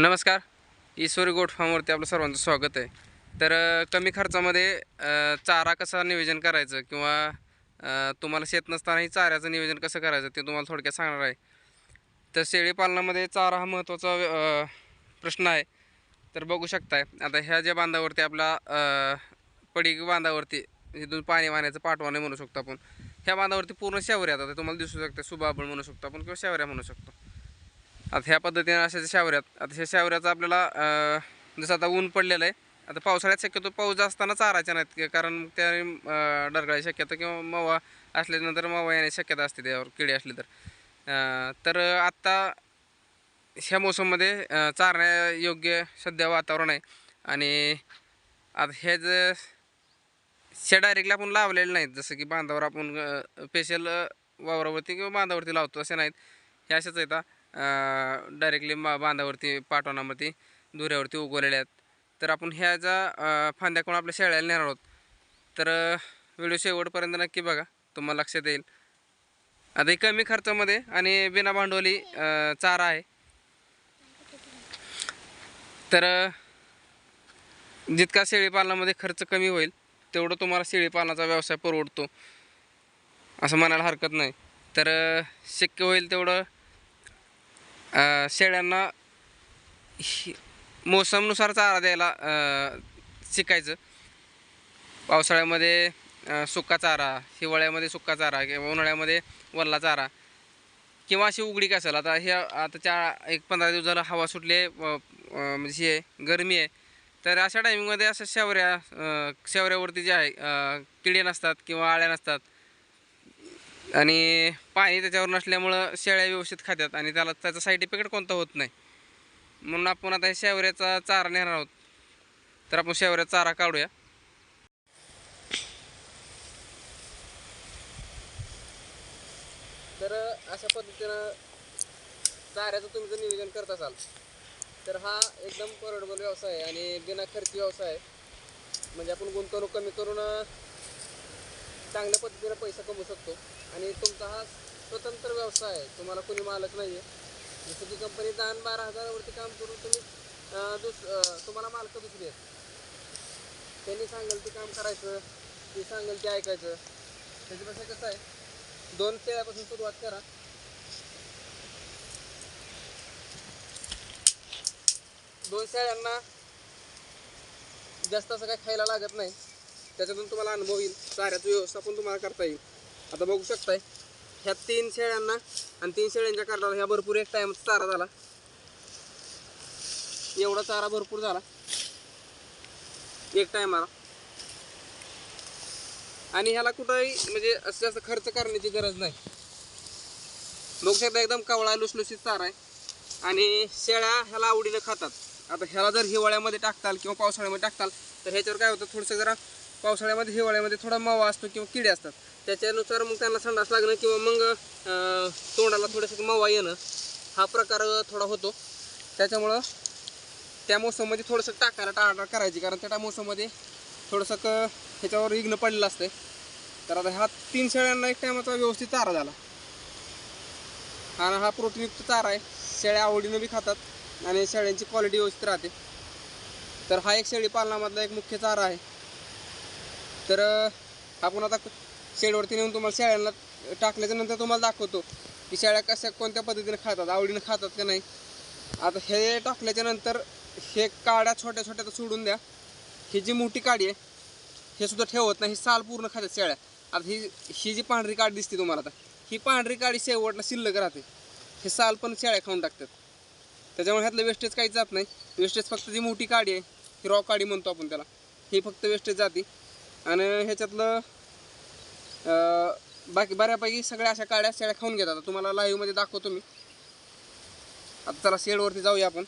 नमस्कार. ईश्वरी गोट फार्मवरती आपलं सर्वांचं स्वागत आहे. तर कमी खर्चामध्ये चारा कसा नियोजन करायचं किंवा तुम्हाला शेत नसतानाही चाऱ्याचं नियोजन कसं करायचं ते तुम्हाला थोडक्यात सांगणार आहे. तर शेळीपालनामध्ये चारा हा महत्त्वाचा प्रश्न आहे. तर बघू शकताय. आता ह्या ज्या बांधावरती आपला पडीक बांधावरती इथून पाणी वाहण्याचं पाठवाने म्हणू शकतो आपण. ह्या बांधावरती पूर्ण शेवऱ्या आता तुम्हाला दिसू शकते सुबाबळ म्हणू शकतो आपण किंवा शेवऱ्या म्हणू शकतो. आता ह्या पद्धतीने अशा शावऱ्यात आता ह्या शावऱ्याचं आपल्याला जसं आता ऊन पडलेलं आहे आता पावसाळ्यात शक्यतो पाऊस जास्त असताना चारायच्या नाहीत कारण त्या डरगळाची शक्यता किंवा मवा असल्यानंतर मवा येण्याची शक्यता असते त्यावर किडे असली तर. तर आत्ता ह्या मोसममध्ये चारण्यायोग्य चारण्या योग्य सध्या वातावरण आहे. आणि आता हे जे शे डायरेक्टली आपण लावलेले नाहीत जसं की बांधावर आपण स्पेशल वावरावरती किंवा बांधावरती लावतो असे नाहीत हे असेच येतात डायरेक्टली मा बांधावरती पाटवणामध्ये दुऱ्यावरती उगवलेल्या आहेत. तर आपण ह्या ज्या फांद्या कोण आपल्या शेळ्याला नेणार आहोत तर व्हिडिओ शेवटपर्यंत नक्की बघा तुम्हाला लक्षात येईल. आता हे कमी खर्चामध्ये आणि बिना भांडवली चारा आहे. तर जितका शेळीपालनामध्ये खर्च कमी होईल तेवढं तुम्हाला शेळीपालनाचा व्यवसाय परवडतो. असं म्हणायला हरकत नाही. तर शक्य होईल तेवढं शेळ्यांना हि- मोसमनुसार चारा द्यायला शिकायचं. पावसाळ्यामध्ये सुका चारा हिवाळ्यामध्ये सुका चारा किंवा उन्हाळ्यामध्ये वल्ला चारा किंवा अशी उघडी असेल आता हे आता चार एक पंधरा दिवस झालं हवा सुटली आहे म्हणजे हे आहे गरमी आहे. तर अशा टायमिंगमध्ये असं शेवऱ्या शेवऱ्यावरती जे आहे किडे नसतात किंवा आळ्या नसतात आणि पाणी त्याच्यावर नसल्यामुळं शेळ्या व्यवस्थित खात्यात आणि त्याला त्याचा साईड इफेक्ट कोणता होत नाही. म्हणून आपण आता हे शेवऱ्याचा चारा नेणार आहोत. तर आपण शेवऱ्याचा चारा काढूया. तर अशा पद्धतीनं चाऱ्याचं तुम्ही जर नियोजन करत असाल तर हा एकदम परवडबल व्यवसाय आहे आणि बिना खर्ची व्यवसाय आहे. म्हणजे आपण गुंतवणूक कमी करून चांगल्या पद्धतीनं पैसा कमवू शकतो. आणि तुमचा हा स्वतंत्र व्यवसाय आहे. तुम्हाला कोणी मालक नाही आहे जसं की कंपनी दहा आणि बारा हजारावरती काम करून तुम्ही दुस तुम्हाला मालक दुसरी आहेत. त्यांनी सांगेल ते काम करायचं ते सांगेल ते ऐकायचं. त्याच्यापेक्षा कसं आहे दोन शेळ्यापासून सुरुवात करा. दोन शेळ्यांना जास्त असं काही खायला लागत नाही. त्याच्यातून तुम्हाला अनुभव येईल. चाऱ्याचं व्यवस्थापन तुम्हाला करता येईल. आता बघू शकताय. ह्या तीन शेळ्यांना आणि तीन शेळ्यांच्या करताना ह्या भरपूर एक टाइम चारा झाला. एवढा चारा भरपूर झाला. एक टायमाला आणि ह्याला कुठंही म्हणजे असं जास्त खर्च करण्याची गरज नाही. बघू शकता एकदम कवळा लुसलुसीत चारा आहे. आणि शेळ्या ह्याला आवडीनं खातात. आता ह्याला जर हिवाळ्यामध्ये टाकताल किंवा पावसाळ्यामध्ये टाकताल तर ह्याच्यावर काय होतं? थोडंसं जरा पावसाळ्यामध्ये हिवाळ्यामध्ये थोडा मावा असतो किंवा किडे असतात. त्याच्यानुसार मग त्यांना संडास लागणं किंवा मग तोंडाला थोडंसं मावा येणं हा प्रकार थोडा होतो. त्याच्यामुळं त्या मोसममध्ये थोडंसं टाकायला टाळाटाळ करायची कारण त्या मोसममध्ये थोडंसं क ह्याच्यावर इग्न पडलेलं असतं तर आता ह्या तीन शेळ्यांना एक टायमाचा व्यवस्थित चारा झाला. आणि हा प्रोटीनयुक्त चारा आहे. शेळ्या आवडीनं बी खातात आणि शेळ्यांची क्वालिटी व्यवस्थित राहते. तर हा एक शेळी पालनामधला एक मुख्य चारा आहे. तर आपण आता शेडवरती नेऊन तुम्हाला शेळ्यांना टाकल्याच्या नंतर तुम्हाला दाखवतो की शेळ्या कशा कोणत्या पद्धतीने खातात आवडीनं खातात का नाही. आता हे टाकल्याच्या नंतर हे काड्या छोट्या छोट्या तर सोडून द्या. ही जी मोठी काडी आहे हे सुद्धा ठेवत नाही ही साल पूर्ण खातात शेळ्या. आता ही ही जी पांढरी काडी दिसते तुम्हाला आता ही पांढरी काडी शेवटला शिल्लक राहते. हे साल पण शेळ्या खाऊन टाकतात. त्याच्यामुळे ह्यातलं वेस्टेज काहीच जात नाही. वेस्टेज फक्त जी मोठी काडी आहे ही रॉ काडी म्हणतो आपण त्याला ही फक्त वेस्टेज जाते. आणि ह्याच्यातलं बाकी बऱ्यापैकी सगळ्या अशा काड्या शेळ्या खाऊन घेतात. आता तुम्हाला लाईव्हमध्ये दाखवतो मी. आता चला शेडवरती जाऊया आपण.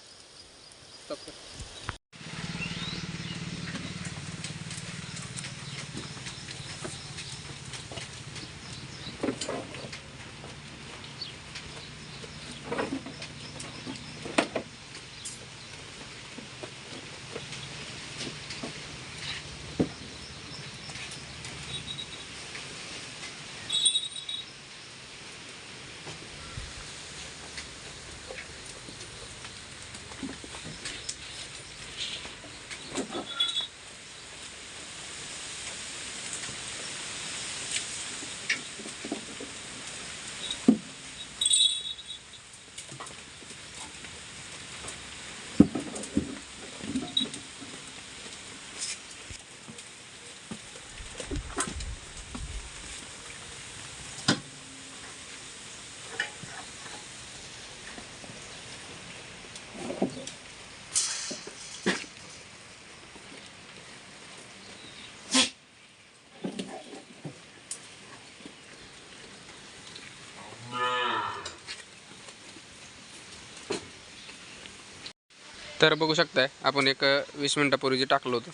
तर बघू शकताय आपण एक वीस मिनटापूर्वी जे टाकलं होतं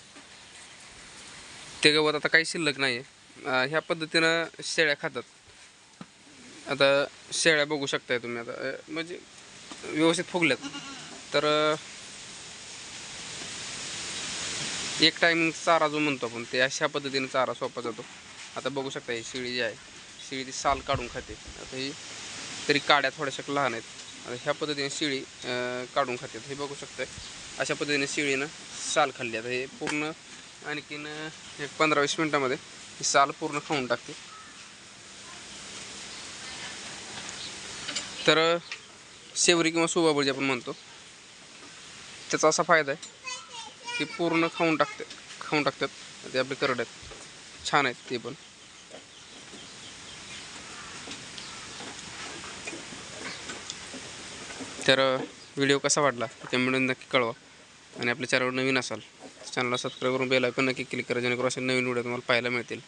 ते गवत आता काही शिल्लक नाही आहे ह्या पद्धतीनं शेळ्या खातात. आता शेळ्या बघू शकताय तुम्ही आता म्हणजे व्यवस्थित फुगल्यात. तर एक टायमिंग चारा जो म्हणतो आपण ते अशा पद्धतीने चारा सोपा जातो. आता बघू शकता ही शिळी जी आहे शिळी ती साल काढून खाते. आता ही तरी काड्या थोड्याशा लहान आहेत. आता ह्या पद्धतीने शिळी काढून खातात. हे बघू शकताय. अशा पद्धतीने शिळीनं साल खाल्ली आता हे पूर्ण आणखीन एक पंधरा वीस मिनटामध्ये ही साल पूर्ण खाऊन टाकते. तर शेवरी किंवा सुबाबळ आपण म्हणतो त्याचा असा फायदा आहे की पूर्ण खाऊन टाकते खाऊन टाकतात. ते आपले करड आहेत. छान आहेत ते पण. तर व्हिडिओ कसा वाटला? कमेंट नक्की कळवा. आणि आपल्या चॅनलवर नवीन असाल चॅनलला सबस्क्राईब करून बेल आयकॉन नक्की क्लिक करा जेणेकरून असे नवीन व्हिडिओ तुम्हाला पाहायला मिळतील.